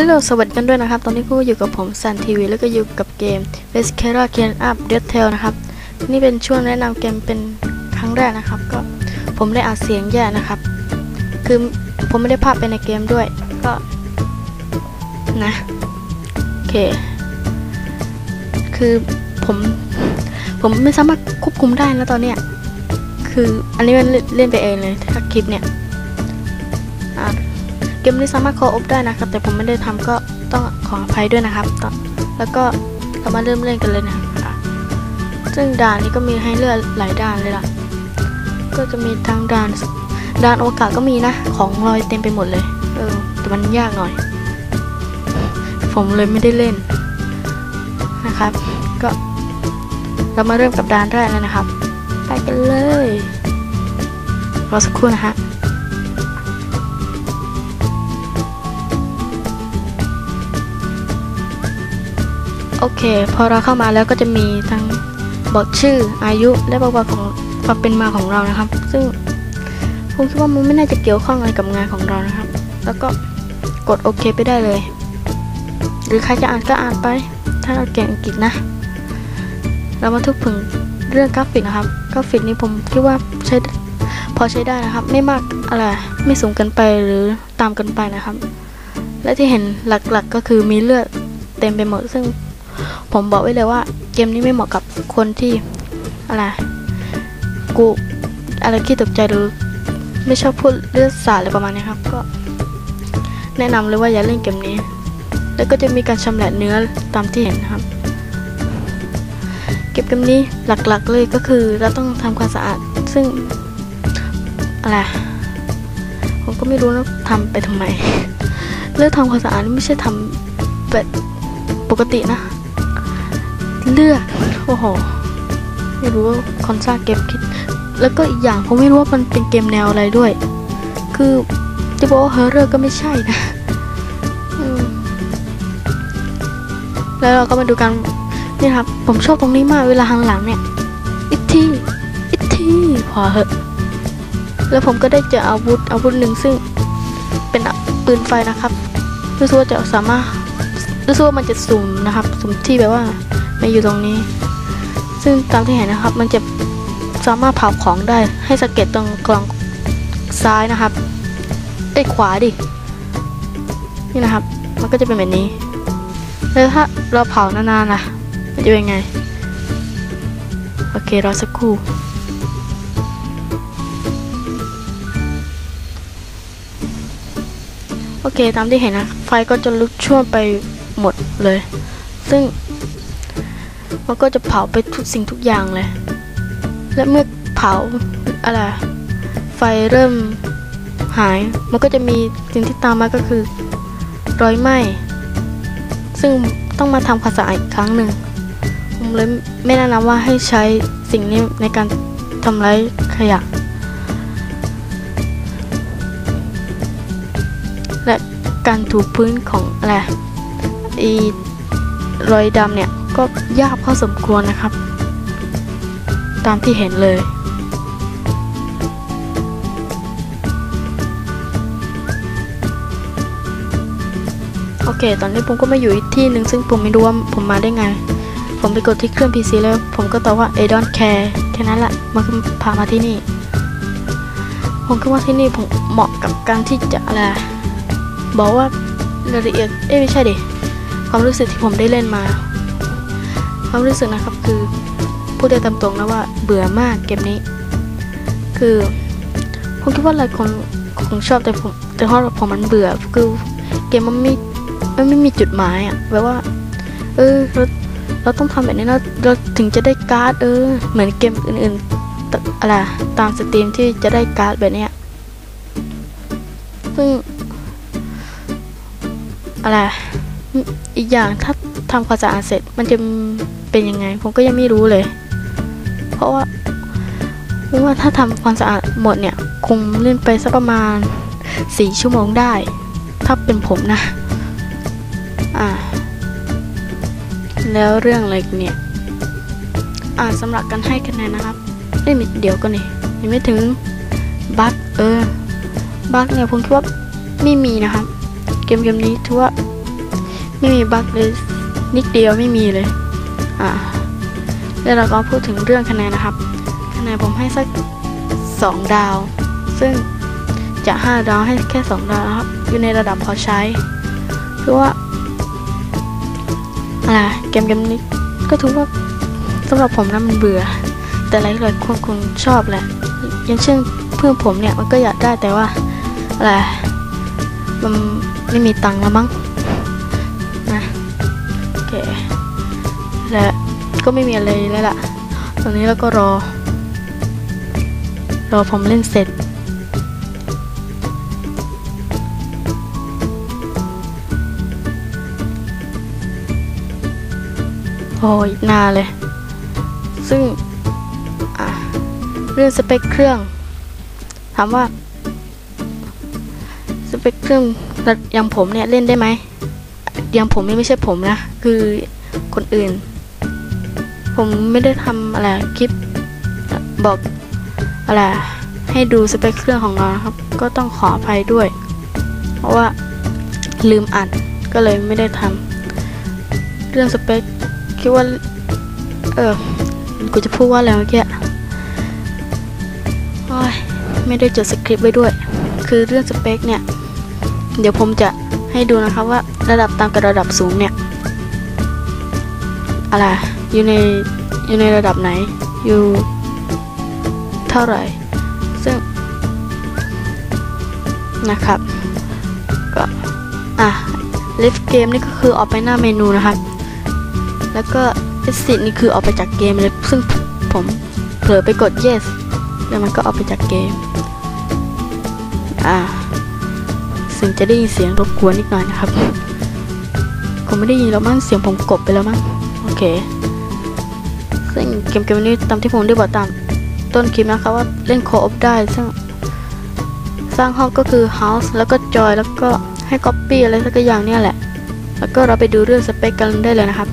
ฮัลโหลสวัสดีกันด้วยนะครับ ตอนนี้ก็อยู่กับผมซันทีวีแล้วก็อยู่กับเกม b e s c a r a Can Up Dead Tail นะครับ นี่เป็นช่วงแนะนำเกมเป็นครั้งแรกนะครับ ก็ผมได้อัดเสียงแย่นะครับ คือผมไม่ได้ภาพไปในเกมด้วย ก็นะโอเค คือผมผมไม่สามารถควบคุมได้แล้วตอนเนี้ย คืออันนี้มันเล่นไปเองเลยถ้าคลิปเนี่ย เกมนี้สามารถคออบได้นะครับ แต่ผมไม่ได้ทำก็ต้องขออภัยด้วยนะครับ แล้วก็เรามาเริ่มเล่นกันเลยนะครับซึ่งด่านนี้ก็มีให้เลือกหลายด่านเลยล่ะ ก็จะมีทางด่านด่านโอกาสก็มีนะ ของลอยเต็มไปหมดเลย เออ แต่มันยากหน่อย ผมเลยไม่ได้เล่นนะครับ ก็เรามาเริ่มกับด่านแรกเลยนะครับ ไปกันเลย รอสักครู่นะฮะ โอเค พอเราเข้ามาแล้วก็จะมีทั้งบอกชื่ออายุและประวัติของความเป็นมาของเรานะครับ ซึ่งผมคิดว่ามันไม่น่าจะเกี่ยวข้องอะไรกับงานของเรานะครับ แล้วก็กดโอเคไปได้เลย หรือใครจะอ่านก็อ่านไป ถ้าเราเก่งอังกฤษนะ เรามาทุกถึงเรื่องกราฟิกนะครับ กราฟิกนี้ผมคิดว่าใช้พอใช้ได้นะครับ ไม่มากอะไรไม่สูงเกินไปหรือตามเกินไปนะครับ และที่เห็นหลักๆก็คือมีเลือดเต็มไปหมดซึ่ง ผมบอกไว้เลยว่า เกมนี้ไม่เหมาะกับคนที่อะไรกูอะไรที่ตกใจหรือไม่ชอบพูดเลือดสาดอะไรประมาณนี้ครับ ก็แนะนำเลยว่าอย่าเล่นเกมนี้ แล้วก็จะมีการชำแหละเนื้อตามที่เห็นนะครับ เก็บเกมนี้หลักๆเลยก็คือเราต้องทำความสะอาด ซึ่งอะไรผมก็ไม่รู้นะทำไปทำไม เรื่องทำความสะอาดนี่ไม่ใช่ทำแบบปกตินะ เลือกโอ้โห ไม่รู้ว่าคอนซ่าเกมคิด แล้วก็อีกอย่างผมไม่รู้ว่ามันเป็นเกมแนวอะไรด้วย คือจะบอกว่าเฮอร์เรอร์ก็ไม่ใช่นะแล้วเราก็มาดูกันนี่ครับ ผมชอบตรงนี้มากเวลาหันหลังเนี่ยอิททีอิททีพอเหอะ แล้วผมก็ได้เจออาวุธอาวุธหนึ่งซึ่งเป็นปืนไฟนะครับรู้สึกว่าจะสามารถรู้สึกว่ามันจะสุ่มนะครับ สุ่มที่แบบว่า มาอยู่ตรงนี้ ซึ่งตามที่เห็นนะครับ มันจะสามารถเผาของได้ ให้สเก็ตตรงกล่องซ้ายนะครับไอ้ขวาดิ นี่นะครับ มันก็จะเป็นแบบนี้ แล้วถ้าเราเผานานๆล่ะ มันจะเป็นไง โอเค รอสักครู่โอเค ตามที่เห็นนะ ไฟก็จะลุกช่วงไปหมดเลย ซึ่ง มันก็จะเผาไปทุกสิ่งทุกอย่างเลย และเมื่อเผาอะไรไฟเริ่มหาย มันก็จะมีสิ่งที่ตามมาก็คือ รอยไหม้ ซึ่งต้องมาทำความสะอาดอีกครั้งหนึ่งผมเลยไม่แนะนำว่าให้ใช้สิ่งนี้ในการทำร้ายขยะ และการถูพื้นของอะไรอี รอยดำเนี่ยก็ยากพอสมควรนะครับ ตามที่เห็นเลย โอเค ตอนนี้ผมก็มาอยู่อีกที่หนึ่งซึ่งผมไม่รู้ว่าผมมาได้ไง ผมไปกดที่เครื่อง PC แล้ว ผมก็ตอบว่า I don't care แค่นั้นแหละ มันก็พามาที่นี่ ผมคิดว่าที่นี่ผมเหมาะกับการที่จะอะไรบอกว่ารายละเอียด เอ้ไม่ใช่ดิ ความรู้สึกที่ผมได้เล่นมา ความรู้สึกนะครับคือพูดได้ตามตรงนะว่าเบื่อมากเกมนี้ คือผมคิดว่าหลายคนคงชอบแต่ผมแต่เพราะผมมันเบื่อคือเกมมันไม่มันไม่มีจุดหมายอะแบบว่า เออเราเราต้องทำแบบนี้นะเราถึงจะได้การ์ดเออ เหมือนเกมอื่นๆตอะไรตามสตรีมที่จะได้การ์ดแบบเนี้ยซึ่งอะไร อีกอย่างถ้าทำความสะอาดเสร็จมันจะเป็นยังไง ผมก็ยังไม่รู้เลย เพราะว่าเพราะว่าถ้าทำความสะอาดหมดเนี่ย คงเล่นไปสักประมาณสี่ชั่วโมงได้ ถ้าเป็นผมนะ อ่า แล้วเรื่องอะไรเนี่ย อ่าสำหรับการให้คะแนนนะครับเอ้เดี๋ยวก็นี่ยังไม่ถึงบั๊กเออบั๊กเนี่ยผมคิดว่าไม่มีนะครับ เกมเกมนี้ถือว่า ไม่มีบั๊กเลยนิดเดียวไม่มีเลย อ่าแล้วเราก็พูดถึงเรื่องคะแนนนะครับ คะแนนผมให้สักสองดาว ซึ่งจะห้าดาวให้แค่สองดาวนะครับ อยู่ในระดับพอใช้คือว่าอะไรเกมเกมนี้ก็ถือว่าสำหรับผมนะมันเบื่อ แต่หลายๆคนคงชอบแหละอย่างเช่นเพื่อนผมเนี่ยมันก็อยากได้แต่ว่าอะไรมันไม่มีตังค์แล้วมั้ง คและก็ไม่มีอะไรแล้วล่ะ ตอนนี้เราก็รอ รอผมเล่นเสร็จ โอ้ยนานเลย ซึ่งเรื่องสเปคเครื่อง ถามว่า สเปคเครื่องอย่างผมเนี่ยเล่นได้ไหม อย่างผมนี่ไม่ใช่ผมนะ คือคนอื่น ผมไม่ได้ทำอะไรคลิปบอกอะไรให้ดูสเปคเครื่องของเราครับ ก็ต้องขออภัยด้วย เพราะว่าลืมอัดก็เลยไม่ได้ทำเรื่องสเปคคิดว่า เออกูจะพูดว่าอะไรเมื่อกี้โอ้ยไม่ได้จดสคริปต์ไว้ด้วย คือเรื่องสเปคเนี่ย เดี๋ยวผมจะ ให้ดูนะครับว่าระดับต่ำกับระดับสูงเนี่ยอะไรอยู่ในอยู่ในระดับไหนอยู่เท่าไหร่ ซึ่งนะครับก็อะ lift game นี่ก็คือออกไปหน้าเมนูนะครับ แล้วก็ exit นี่คือออกไปจากเกมเลยซึ่งผมเผลอไปกด yes แล้วมันก็ออกไปจากเกมอ่า ซึ่งจะได้ยินเสียงรบกวนนิดหน่อยนะครับคงไม่ได้ยินแล้วมั้งเสียงผมกบไปแล้วมั้งโอเคซึ่งเกมเกมนี้ตามที่ผมได้บอกตามต้นคลิปนะครับว่าเล่นโคออฟได้ซึ่งสร้างห้องก็คือ house แล้วก็ joy แล้วก็ให้ copy อะไรสักอย่างเนี่ยแหละ แล้วก็เราไปดูเรื่องสเปคกันได้เลยนะครับ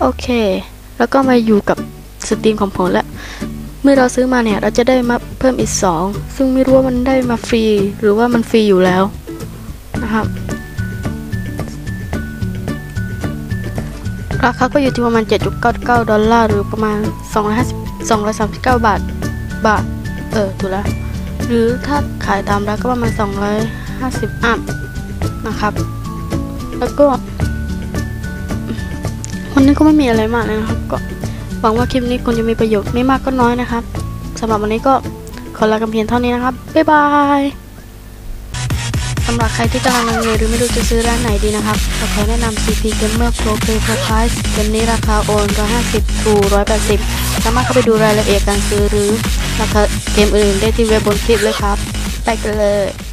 โอเค แล้วก็มาอยู่กับสตรีมของผมแล้ว เมื่อเราซื้อมาเนี่ยเราจะได้มาเพิ่มอีก 2 ซึ่งไม่รู้ว่ามันได้มาฟรี หรือว่ามันฟรีอยู่แล้วนะครับราคาก็อยู่ที่ประมาณ 7.99 ดอลลาร์หรือประมาณ 250 239 บาท บาท เออถูกแล้ว หรือถ้าขายตามร้านก็ประมาณ 250 อัพนะครับ แล้วก็ วันนี้ก็ไม่มีอะไรมากเลยนะครับก็ วังว่าคลิปนี้คงจะมีประโยชน์ไม่มากก็น้อยนะครับสำหรับวันนี้ก็ขอลากันเพียงเท่านี้นะครับ บ๊ายบายสำหรับใครที่กำลังลังเลหรือไม่รู้จะซื้อร้านไหนดีนะครับขอแนะนำ CP Gamer Pro Play Pro Price เกมนี้ราคาโอน 150 ถู180 สามารถเข้าไปดูรายละเอียดการซื้อหรือราคาเกมอื่นได้ที่เว็บบนคลิปเลยครับ ไปกันเลย